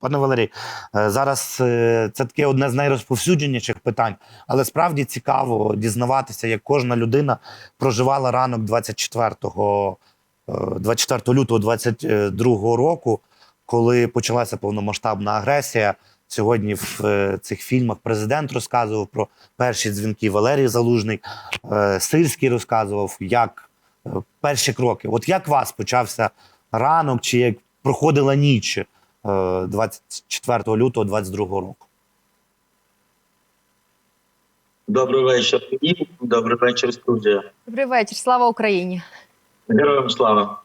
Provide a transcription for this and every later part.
Пане Валерій, е, зараз е, це таке одне з найрозповсюдженіших питань, але справді цікаво дізнаватися, як кожна людина проживала ранок 24, е, 24 лютого 22 року, коли почалася повномасштабна агресія. Сьогодні в е, цих фільмах президент розказував про перші дзвінки. Валерій Залужний, е, Сильський розказував, як е, перші кроки. От як вас почався ранок, чи як проходила ніч? Е, 24 лютого 22 року. Добрий вечір. І добрий вечір, студія. Добрий вечір, слава Україні. Героям слава.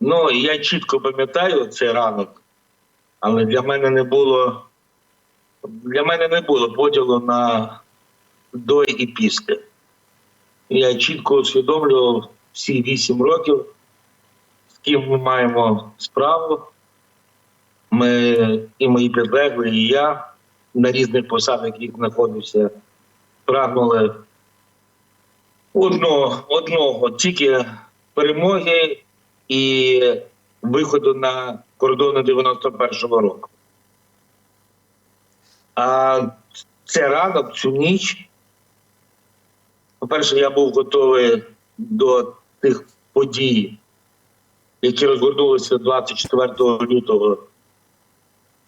Ну, я чітко пам'ятаю цей ранок, але для мене не було для мене не було поділу на до і після. Я чітко усвідомлював всі вісім років, ким ми маємо справу. Ми і мої підлеглі, і я на різних посадах, яких знаходився, прагнули одного, одного тільки перемоги і виходу на кордони 91-го року. А це ранок, цю ніч. По-перше, я був готовий до тих подій, які розгорнулися 24 лютого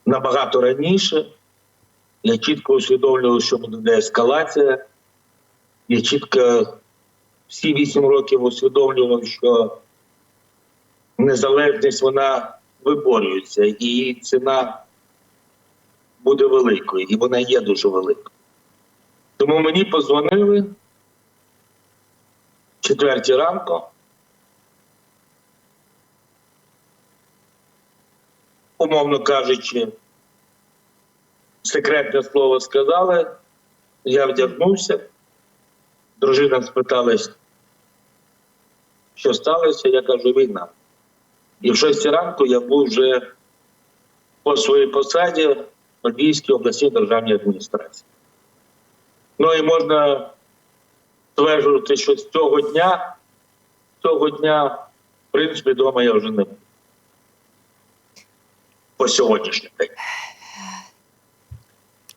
набагато раніше. Я чітко усвідомлював, що буде деескалація. Я чітко всі вісім років усвідомлював, що незалежність вона виборюється, і ціна буде великою, і вона є дуже великою. Тому мені позвонили четвертій ранку. Умовно кажучи, секретне слово сказали, я вдягнувся. Дружина спиталась, що сталося, я кажу, війна. І в 6 ранку я був вже по своїй посаді в Львівській обласній державній адміністрації. Ну і можна стверджувати, що з цього дня, з цього дня, в принципі, вдома я вже не був. По сьогоднішній день.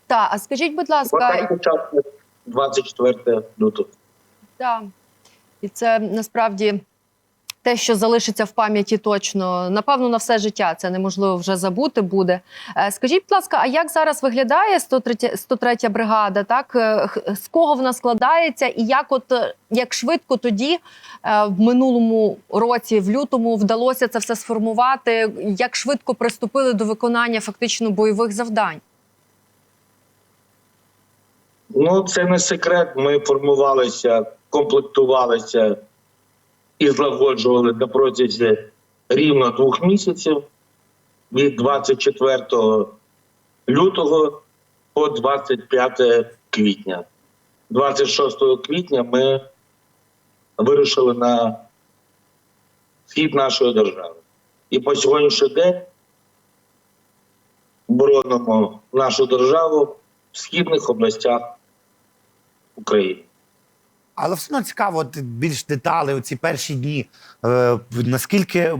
Так, а скажіть, будь ласка, Отак почався 24 лютого. Так. і це насправді те, що залишиться в пам'яті точно, напевно, на все життя це неможливо вже забути буде. Е, Скажіть, будь ласка, а як зараз виглядає 103, 103 бригада? Так Е, з кого вона складається, і як от е, як швидко тоді в минулому році, в лютому, вдалося це все сформувати? Як швидко приступили до виконання фактично бойових завдань? Ну, це не секрет. Ми формувалися, комплектувалися і злагоджували на протязі рівно двох місяців від 24 лютого по 25 квітня. 26 квітня ми вирушили на схід нашої держави. І по сьогоднішній день боронимо нашу державу в східних областях України. Але все одно цікаво, от більш деталі, у ці перші дні. Е, наскільки е,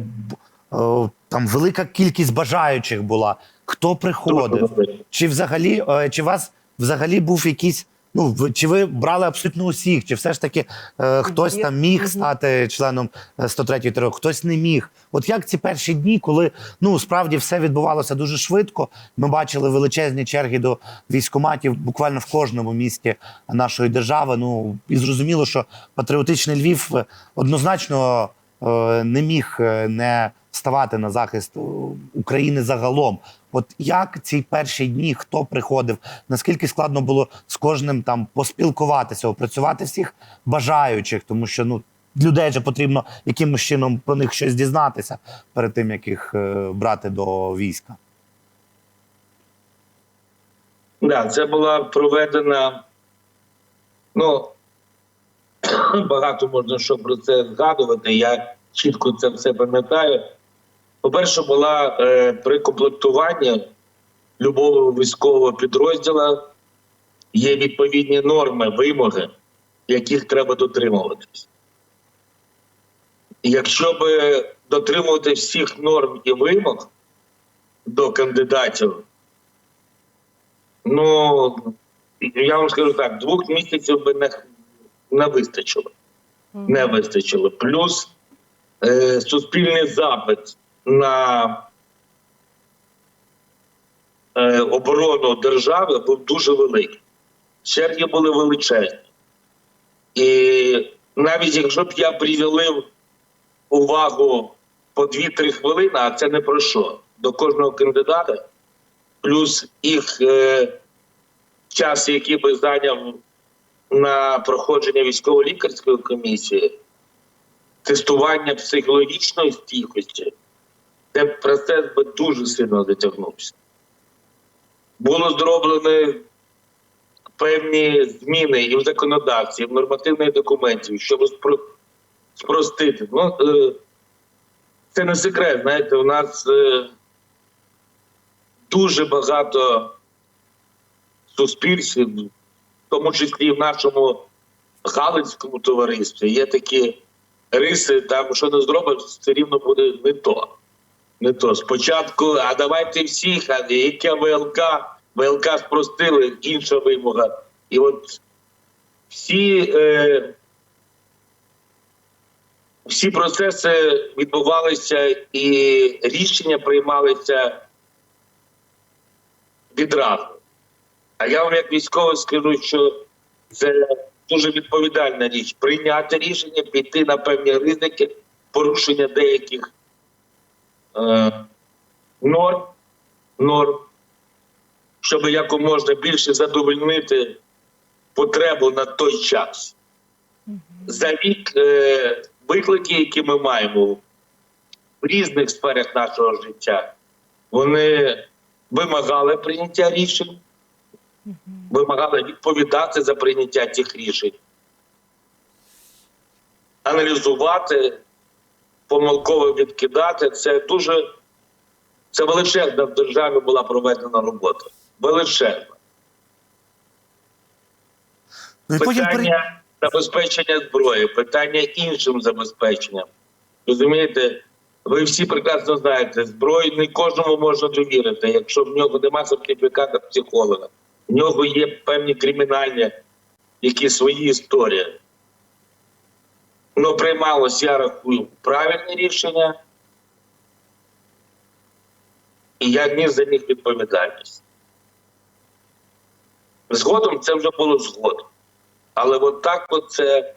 там велика кількість бажаючих була, хто приходив? Чи взагалі, е, чи у вас взагалі був якийсь. Ну, чи ви брали абсолютно усіх, чи все ж таки е, хтось там міг стати членом е, 103-ї ТРО, хтось не міг. От як ці перші дні, коли ну справді все відбувалося дуже швидко, ми бачили величезні черги до військоматів буквально в кожному місті нашої держави. Ну і зрозуміло, що патріотичний Львів е, однозначно е, не міг е, не ставати на захист е, України загалом. От як ці перші дні хто приходив? Наскільки складно було з кожним там поспілкуватися, опрацювати всіх бажаючих, тому що ну людей же потрібно якимось чином про них щось дізнатися перед тим, як їх е, брати до війська. Да, це була проведена. Ну багато можна що про це згадувати. Я чітко це все пам'ятаю. По-перше, була е, при комплектуванні любого військового підрозділу є відповідні норми, вимоги, яких треба дотримуватись. Якщо би дотримувати всіх норм і вимог, до кандидатів. Ну, я вам скажу так, двох місяців би не, не вистачило. Не вистачило. Плюс е, суспільний запит на е, оборону держави був дуже великий. Черги були величезні. І навіть якщо б я приділив увагу по 2-3 хвилини, а це не про що, до кожного кандидата, плюс їх е, час, який би зайняв на проходження військово-лікарської комісії, тестування психологічної стійкості, цей процес би дуже сильно затягнувся. Було зроблено певні зміни і в законодавстві, і в нормативних документів, щоб спро- спростити. Ну, е, це не секрет, знаєте, у нас е, дуже багато суспільствів, в тому числі і в нашому Галицькому товаристві, є такі риси, там що не зробиш, все рівно буде не то. Не то. Спочатку, а давайте всіх, а яке ВЛК, ВЛК спростили, інша вимога. І от всі, е, всі процеси відбувалися і рішення приймалися відразу. А я вам як військовий скажу, що це дуже відповідальна річ. Прийняти рішення, піти на певні ризики, порушення деяких норм, норм, щоб якомога більше задовольнити потребу на той час. За рік е, виклики, які ми маємо в різних сферах нашого життя, вони вимагали прийняття рішень, вимагали відповідати за прийняття цих рішень, аналізувати, помилково відкидати. Це дуже це величезна в державі була проведена робота. Величезна. Ну, і потім. Питання забезпечення зброї, питання іншим забезпеченням. Розумієте, ви всі прекрасно знаєте, зброю не кожному можна довірити, якщо в нього немає сертифіката психолога. В нього є певні кримінальні, які свої історії. Ну, приймалось, я рахую, правильне рішення, і я ніс за них відповідальність. Згодом це вже було згодом. Але от так от це,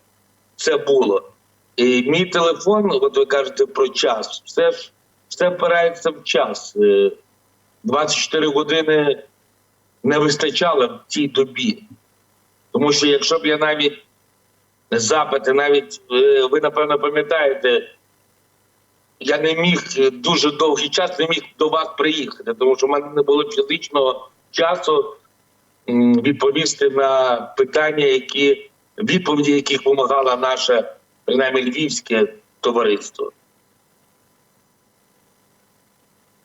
це було. І мій телефон, от ви кажете про час, все ж все впирається в час. Е, 24 години не вистачало в цій добі. Тому що якщо б я навіть запити, навіть е, ви напевно пам'ятаєте, я не міг дуже довгий час не міг до вас приїхати, тому що в мене не було фізичного часу відповісти на питання, які відповіді, яких вимагало наше принаймні львівське товариство.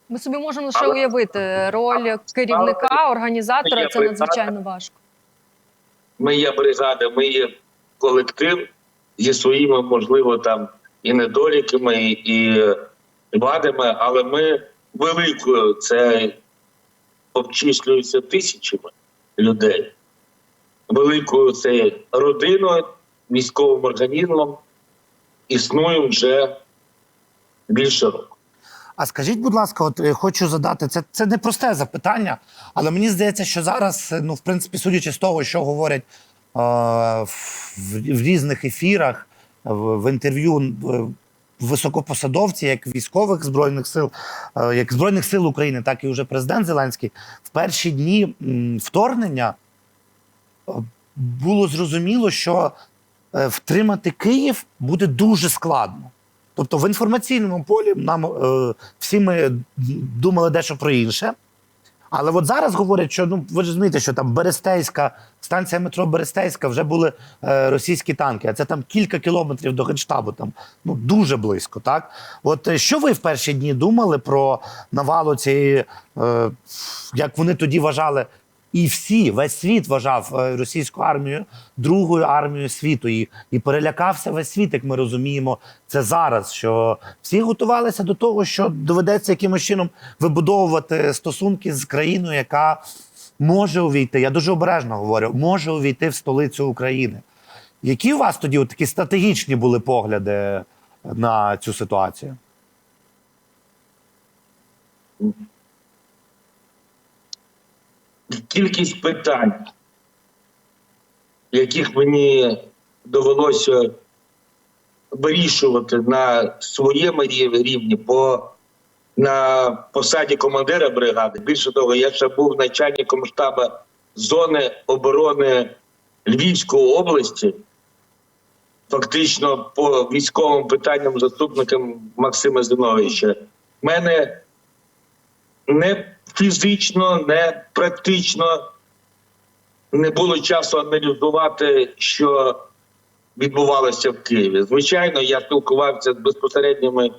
Ми собі можемо лише Але- уявити роль керівника, організатора. Я Це надзвичайно важко. Ми є бригада, ми є колектив зі своїми, можливо, там і недоліками, і вадами, але ми великою це обчислюється тисячами людей. Великою це родиною, військовим організмом існуємо вже більше року. А скажіть, будь ласка, от е, хочу задати це. Це не просте запитання, але мені здається, що зараз, е, ну, в принципі, судячи з того, що говорять в, різних ефірах, в, інтерв'ю е, високопосадовці, як військових збройних сил, е, як збройних сил України, так і вже президент Зеленський, в перші дні вторгнення е, було зрозуміло, що втримати Київ буде дуже складно. Тобто в інформаційному полі нам всі ми думали дещо про інше. Але от зараз говорять, що ну ви розумієте, що там Берестейська, станція метро Берестейська вже були е, російські танки, а це там кілька кілометрів до генштабу, там ну дуже близько. Так, от е, що ви в перші дні думали про навалу цієї, е, як вони тоді вважали, І всі, весь світ вважав е, російську армію другою армією світу. І, і перелякався весь світ, як ми розуміємо це зараз. Що всі готувалися до того, що доведеться якимось чином вибудовувати стосунки з країною, яка може увійти. Я дуже обережно говорю, може увійти в столицю України. Які у вас тоді такі стратегічні були погляди на цю ситуацію? Кількість питань, яких мені довелося вирішувати на своєму рівні по на посаді командира бригади. Більше того, я ще був начальником штабу зони оборони Львівської області. Фактично по військовим питанням заступником Максима Зиновича. У мене не фізично, не практично не було часу аналізувати, що відбувалося в Києві. Звичайно, я спілкувався з безпосередніми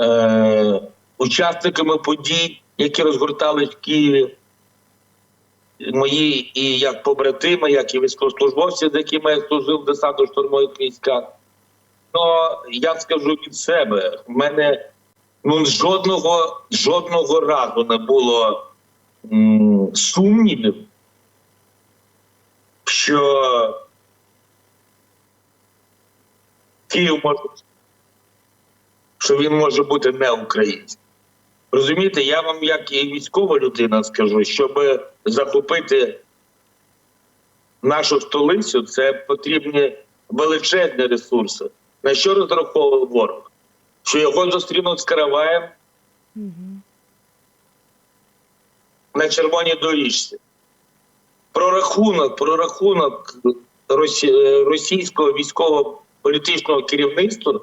е, учасниками подій, які розгортались в Києві. Мої і як побратими, як і військовослужбовці, з якими я служив в десантно штурмових військах. Ну, я скажу від себе, в мене ну жодного жодного разу не було м, сумнівів, що Київ може що він може бути не українським. Розумієте, я вам, як і військова людина, скажу, щоб захопити нашу столицю, це потрібні величезні ресурси. На що розраховував ворог? Що його зустрінуть з караваєм на червоній доріжці. Прорахунок, прорахунок е, російського військово-політичного керівництва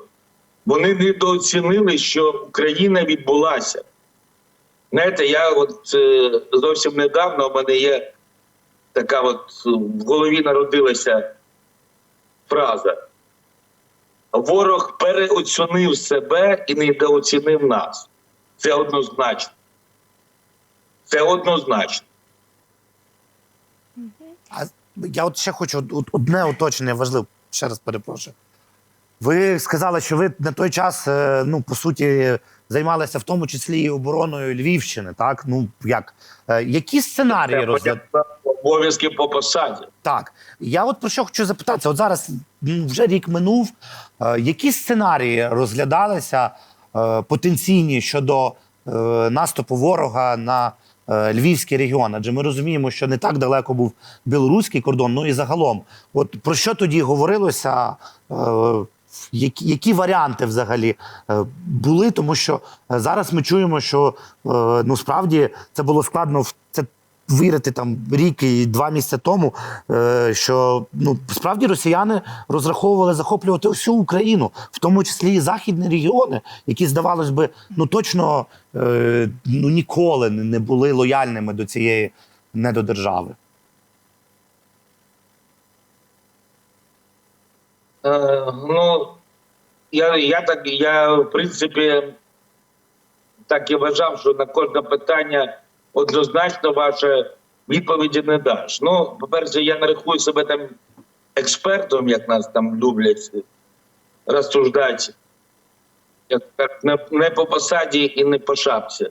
вони недооцінили, що Україна відбулася. Знаєте, я от е, зовсім недавно у мене є така от в голові народилася фраза. Ворог переоцінив себе і недооцінив нас. Це однозначно. Це однозначно. А я от ще хочу одне уточнення важливе. Ще раз перепрошую. Ви сказали, що ви на той час, е, ну по суті, займалися в тому числі і обороною Львівщини. Так, ну як Е, які сценарії Це розгляд... обов'язки по посаді. Так, я от про що хочу запитатися. От зараз вже рік минув. Е, які сценарії розглядалися е, потенційні щодо е, наступу ворога на Львівський регіон? Адже ми розуміємо, що не так далеко був білоруський кордон, ну і загалом. От про що тоді говорилося? Які, які варіанти взагалі були? Тому що зараз ми чуємо, що ну справді це було складно це вірити там рік і два місяці тому, е, що ну справді росіяни розраховували захоплювати всю Україну, в тому числі і західні регіони, які здавалось би, ну точно е, ну ніколи не були лояльними до цієї недодержави. Е, ну, я, я так, я, в принципі, так і вважав, що на кожне питання однозначно ваше відповіді не даш. Ну, по-перше, я не рахую себе там експертом, як нас там люблять розсуждати. Як не, по посаді і не по шапці.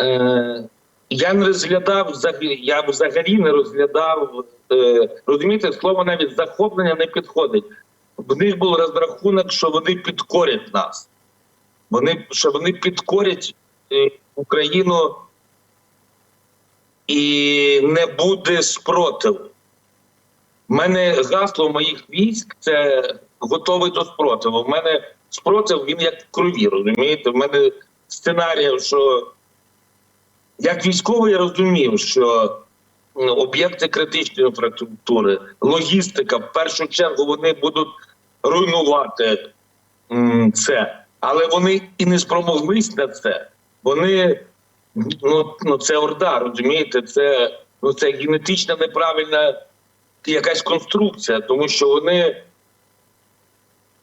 Е, я не розглядав я взагалі не розглядав. Е, розумієте, слово навіть захоплення не підходить. В них був розрахунок, що вони підкорять нас. Вони, що вони підкорять е, Україну і не буде спротиву. У мене гасло моїх військ це готовий до спротиву. У мене спротив він як в крові, розумієте? В мене сценарій, що як військовий я розумів, що ну, об'єкти критичної інфраструктури, логістика, в першу чергу вони будуть руйнувати це. Але вони і не спромоглись на це. Вони ну, ну це орда, розумієте, це, ну, це генетична неправильна якась конструкція, тому що вони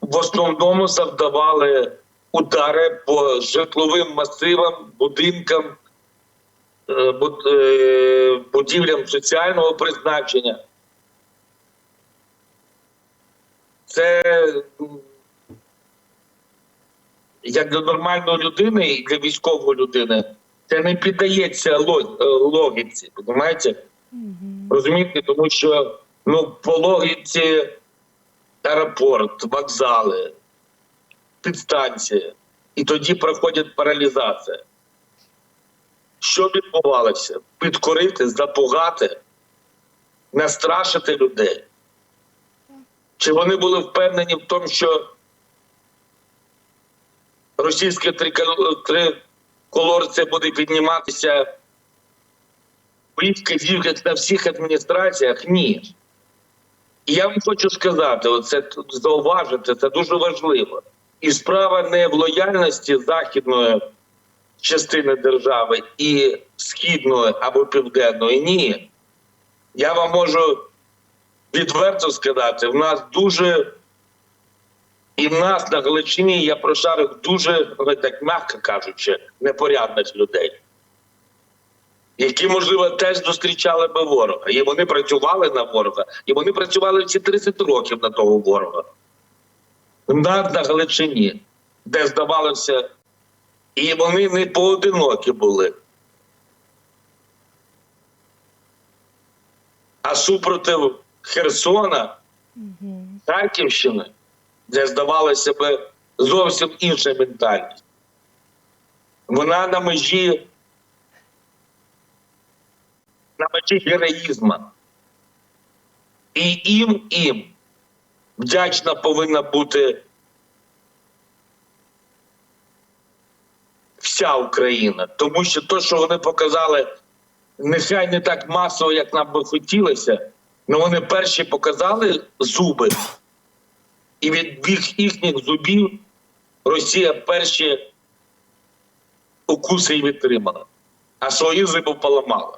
в основному завдавали удари по житловим масивам, будинкам, е, е, будівлям соціального призначення. Це м, як для нормальної людини і для військової людини це не піддається е, логіці, розумієте? Розумієте, тому що ну, по логіці аеропорт, вокзали, підстанції, і тоді проходить паралізація. Що відбувалося? Підкорити, запугати, настрашити людей. Чи вони були впевнені в тому, що російське трикол- триколор це буде підніматися в вказівках на всіх адміністраціях? Ні. І я вам хочу сказати, оце зауважити, це дуже важливо. І справа не в лояльності західної частини держави і східної або південної. Ні. Я вам можу відверто сказати, в нас дуже і в нас на Галичині я прошарив дуже, так м'яко кажучи, непорядних людей, які, можливо, теж зустрічали би ворога. І вони працювали на ворога, і вони працювали всі 30 років на того ворога. Нас на Галичині, де здавалося, і вони не поодинокі були. А супротив Херсона, Харківщини, де здавалося би зовсім інша ментальність. Вона на межі на межі героїзму. І їм, їм вдячна повинна бути вся Україна. Тому що те, що вони показали, нехай не так масово, як нам би хотілося, але вони перші показали зуби, і від їх, їхніх зубів Росія перші укуси і відтримала, а свої зуби поламала.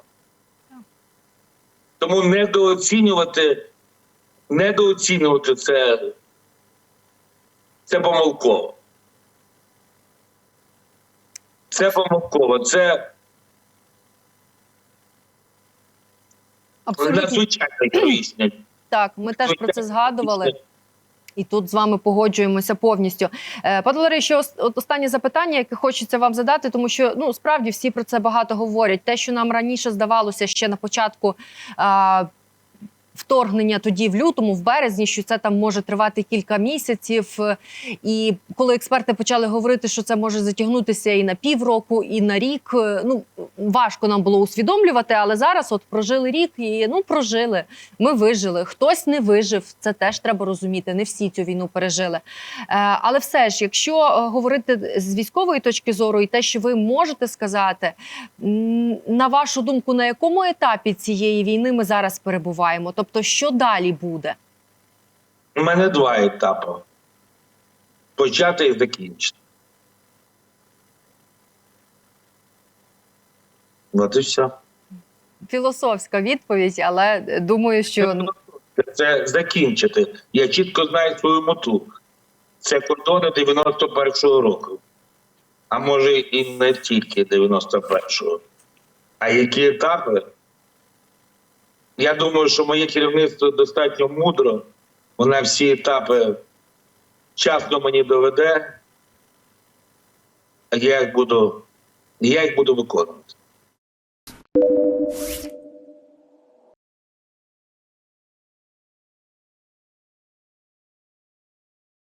Тому недооцінювати, недооцінювати це, це помилково. Це помилково. Це Абсолютно надзвичайно героїчне. так. Ми теж про це згадували. І тут з вами погоджуємося повністю. Е, Пане Ларисе, ще останнє запитання, яке хочеться вам задати, тому що ну справді всі про це багато говорять. Те, що нам раніше здавалося ще на початку. Вторгнення тоді в лютому, в березні, що це там може тривати кілька місяців. І коли експерти почали говорити, що це може затягнутися і на півроку, і на рік. е, Ну важко нам було усвідомлювати, але зараз от прожили рік і ну прожили. Ми вижили. Хтось не вижив. Це теж треба розуміти. Не всі цю війну пережили. Е, але все ж, якщо е, говорити з військової точки зору, і те, що ви можете сказати, на вашу думку, на якому етапі цієї війни ми зараз перебуваємо? Тобто, що далі буде? У мене два етапи: почати і закінчити. От і все. Філософська відповідь, але думаю, що ну, Це закінчити. Я чітко знаю свою мету. Це кордони 91-го року. А може і не тільки 91-го. А які етапи? Я думаю, що моє керівництво достатньо мудро. Вона всі етапи часно мені доведе. Я їх буду, я їх буду виконувати. Oh,